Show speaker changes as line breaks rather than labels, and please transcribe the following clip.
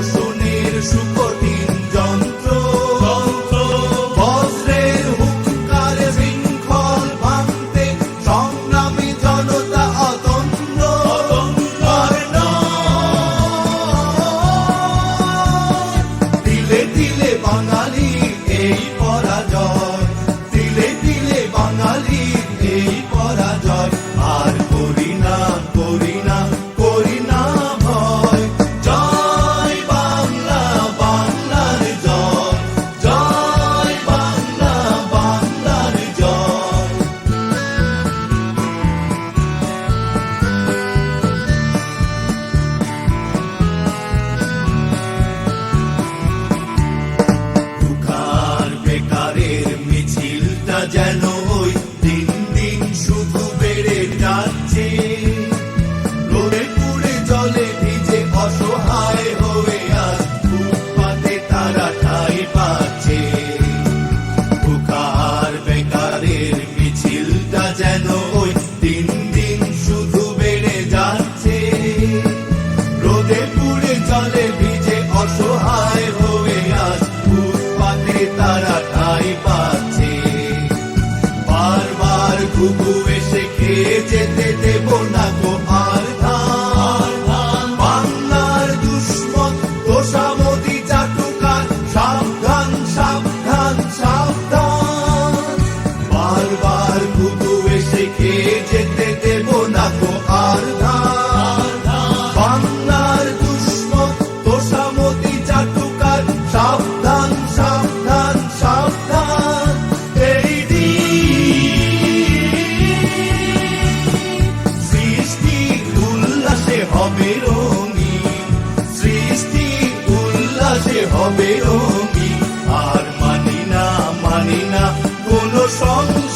so. una হবে আর মানি না মানি না কোনো সংস